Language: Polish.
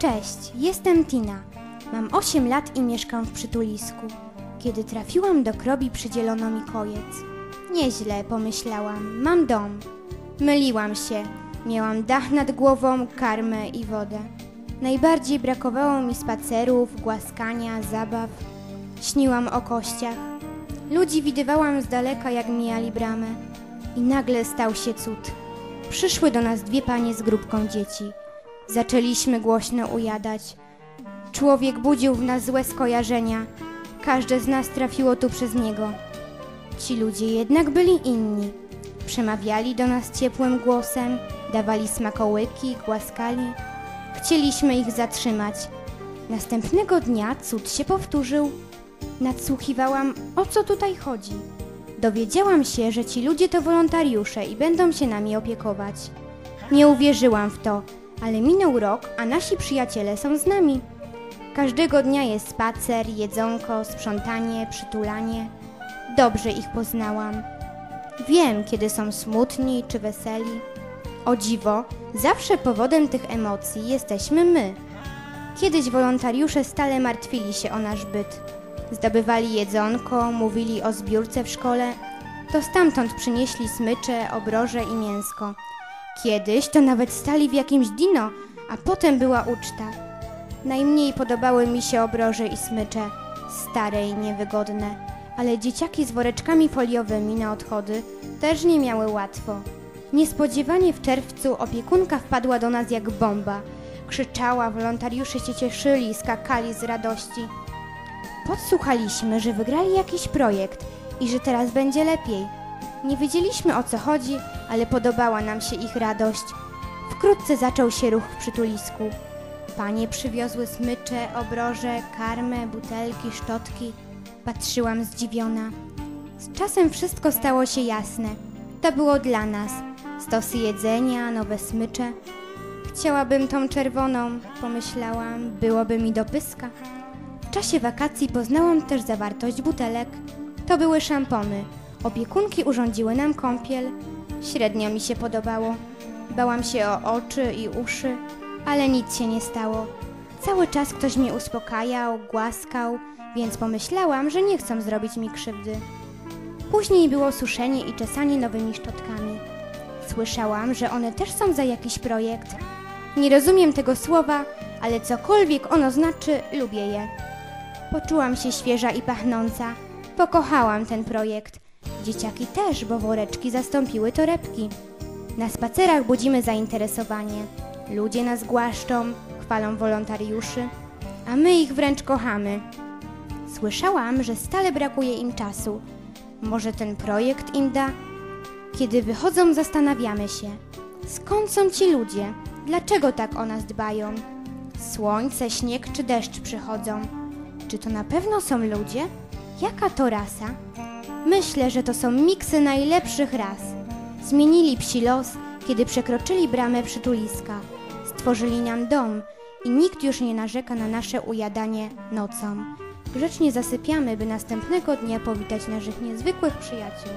Cześć, jestem Tina. Mam 8 lat i mieszkam w przytulisku. Kiedy trafiłam do krobi, przydzielono mi kojec. Nieźle, pomyślałam, mam dom. Myliłam się. Miałam dach nad głową, karmę i wodę. Najbardziej brakowało mi spacerów, głaskania, zabaw. Śniłam o kościach. Ludzi widywałam z daleka, jak mijali bramę. I nagle stał się cud. Przyszły do nas dwie panie z grupką dzieci. Zaczęliśmy głośno ujadać. Człowiek budził w nas złe skojarzenia. Każde z nas trafiło tu przez niego. Ci ludzie jednak byli inni. Przemawiali do nas ciepłym głosem, dawali smakołyki, głaskali. Chcieliśmy ich zatrzymać. Następnego dnia cud się powtórzył. Nadsłuchiwałam, o co tutaj chodzi. Dowiedziałam się, że ci ludzie to wolontariusze i będą się nami opiekować. Nie uwierzyłam w to, ale minął rok, a nasi przyjaciele są z nami. Każdego dnia jest spacer, jedzonko, sprzątanie, przytulanie. Dobrze ich poznałam. Wiem, kiedy są smutni czy weseli. O dziwo, zawsze powodem tych emocji jesteśmy my. Kiedyś wolontariusze stale martwili się o nasz byt. Zdobywali jedzonko, mówili o zbiórce w szkole. To stamtąd przynieśli smycze, obroże i mięsko. Kiedyś to nawet stali w jakimś dino, a potem była uczta. Najmniej podobały mi się obroże i smycze, stare i niewygodne, ale dzieciaki z woreczkami foliowymi na odchody też nie miały łatwo. Niespodziewanie w czerwcu opiekunka wpadła do nas jak bomba. Krzyczała, wolontariusze się cieszyli, skakali z radości. Podsłuchaliśmy, że wygrali jakiś projekt i że teraz będzie lepiej. Nie wiedzieliśmy o co chodzi, ale podobała nam się ich radość. Wkrótce zaczął się ruch w przytulisku. Panie przywiozły smycze, obroże, karmę, butelki, szczotki. Patrzyłam zdziwiona. Z czasem wszystko stało się jasne. To było dla nas. Stosy jedzenia, nowe smycze. Chciałabym tą czerwoną, pomyślałam, byłoby mi do pyska. W czasie wakacji poznałam też zawartość butelek. To były szampony. Opiekunki urządziły nam kąpiel. Średnio mi się podobało. Bałam się o oczy i uszy, ale nic się nie stało. Cały czas ktoś mnie uspokajał, głaskał, więc pomyślałam, że nie chcą zrobić mi krzywdy. Później było suszenie i czesanie nowymi szczotkami. Słyszałam, że one też są za jakiś projekt. Nie rozumiem tego słowa, ale cokolwiek ono znaczy, lubię je. Poczułam się świeża i pachnąca. Pokochałam ten projekt. Dzieciaki też, bo woreczki zastąpiły torebki. Na spacerach budzimy zainteresowanie. Ludzie nas głaszczą, chwalą wolontariuszy, a my ich wręcz kochamy. Słyszałam, że stale brakuje im czasu. Może ten projekt im da? Kiedy wychodzą, zastanawiamy się. Skąd są ci ludzie? Dlaczego tak o nas dbają? Słońce, śnieg czy deszcz przychodzą? Czy to na pewno są ludzie? Jaka to rasa? Myślę, że to są miksy najlepszych ras. Zmienili psi los, kiedy przekroczyli bramę przytuliska. Stworzyli nam dom i nikt już nie narzeka na nasze ujadanie nocą. Grzecznie zasypiamy, by następnego dnia powitać naszych niezwykłych przyjaciół.